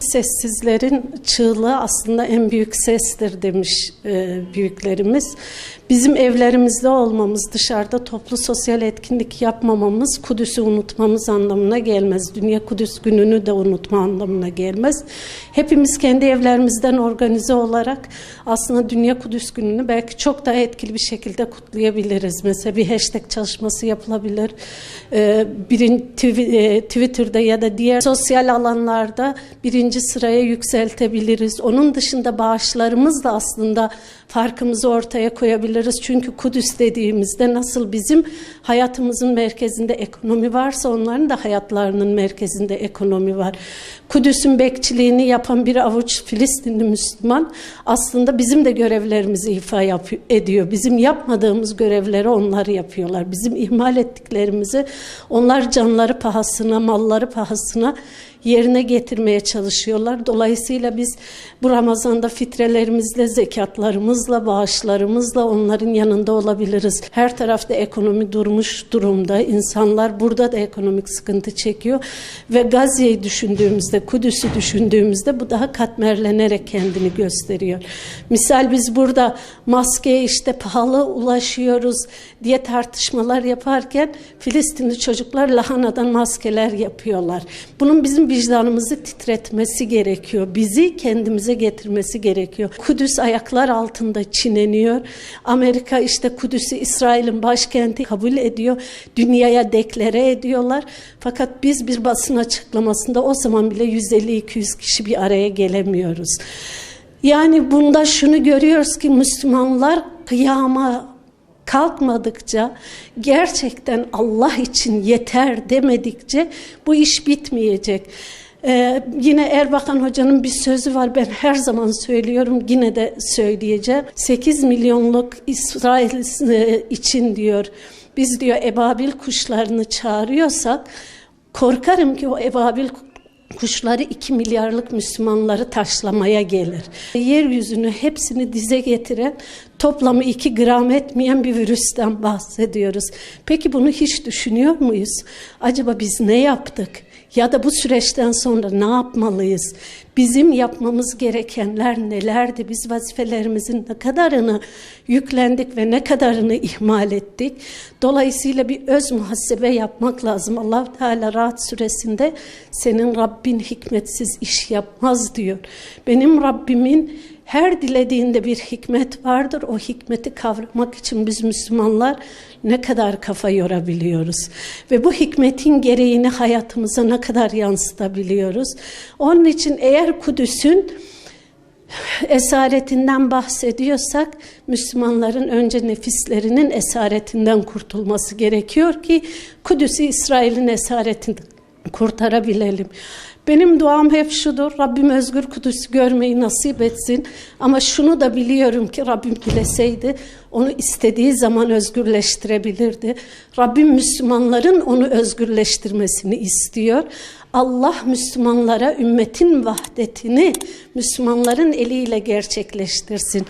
Sessizlerin çığlığı aslında en büyük sestir demiş e, büyüklerimiz. Bizim evlerimizde olmamız, dışarıda toplu sosyal etkinlik yapmamamız Kudüs'ü unutmamız anlamına gelmez. Dünya Kudüs gününü de unutma anlamına gelmez. Hepimiz kendi evlerimizden organize olarak aslında Dünya Kudüs gününü belki çok daha etkili bir şekilde kutlayabiliriz. Mesela bir hashtag çalışması yapılabilir. Ee, birin, tw- e, Twitter'da ya da diğer sosyal alanlarda birinci sıraya yükseltebiliriz. Onun dışında bağışlarımız da aslında farkımızı ortaya koyabiliriz. Çünkü Kudüs dediğimizde nasıl bizim hayatımızın merkezinde ekonomi varsa onların da hayatlarının merkezinde ekonomi var. Kudüs'ün bekçiliğini yapan bir avuç Filistinli Müslüman aslında bizim de görevlerimizi ifa ediyor. Bizim yapmadığımız görevleri onlar yapıyorlar. Bizim ihmal ettiklerimizi onlar canları pahasına, malları pahasına yerine getirmeye çalışıyorlar. Dolayısıyla biz bu Ramazan'da fitrelerimizle, zekatlarımızla, bağışlarımızla onların yanında olabiliriz. Her tarafta ekonomi durmuş durumda. İnsanlar burada da ekonomik sıkıntı çekiyor ve Gazze'yi düşündüğümüzde, Kudüs'ü düşündüğümüzde bu daha katmerlenerek kendini gösteriyor. Misal biz burada maskeye işte pahalı ulaşıyoruz diye tartışmalar yaparken Filistinli çocuklar lahanadan maskeler yapıyorlar. Bunun bizim vicdanımızı titretmesi gerekiyor. Bizi kendimize getirmesi gerekiyor. Kudüs ayaklar altında çiğneniyor. Amerika işte Kudüs'ü İsrail'in başkenti kabul ediyor. Dünyaya deklare ediyorlar. Fakat biz bir basın açıklamasında o zaman bile 150-200 kişi bir araya gelemiyoruz. Yani bunda şunu görüyoruz ki Müslümanlar kıyama kalkmadıkça gerçekten Allah için yeter demedikçe bu iş bitmeyecek. Ee, yine Erbakan Hoca'nın bir sözü var ben her zaman söylüyorum yine de söyleyeceğim. 8 milyonluk İsrail e, için diyor biz diyor ebabil kuşlarını çağırıyorsak korkarım ki o ebabil kuşları 2 milyarlık Müslümanları taşlamaya gelir. Yeryüzünü hepsini dize getiren toplamı 2 gram etmeyen bir virüsten bahsediyoruz. Peki bunu hiç düşünüyor muyuz? Acaba biz ne yaptık? Ya da bu süreçten sonra ne yapmalıyız? Bizim yapmamız gerekenler nelerdi? Biz vazifelerimizin ne kadarını yüklendik ve ne kadarını ihmal ettik? Dolayısıyla bir öz muhasebe yapmak lazım. allah Teala Rahat suresinde senin Rabbin hikmetsiz iş yapmaz diyor. Benim Rabbimin her dilediğinde bir hikmet vardır. O hikmeti kavramak için biz Müslümanlar ne kadar kafa yorabiliyoruz. Ve bu hikmetin gereğini hayatımıza ne kadar yansıtabiliyoruz. Onun için eğer Kudüs'ün esaretinden bahsediyorsak Müslümanların önce nefislerinin esaretinden kurtulması gerekiyor ki Kudüs'ü İsrail'in esaretinden kurtarabilelim. Benim duam hep şudur. Rabbim özgür Kudüs'ü görmeyi nasip etsin. Ama şunu da biliyorum ki Rabbim dileseydi onu istediği zaman özgürleştirebilirdi. Rabbim Müslümanların onu özgürleştirmesini istiyor. Allah Müslümanlara ümmetin vahdetini Müslümanların eliyle gerçekleştirsin.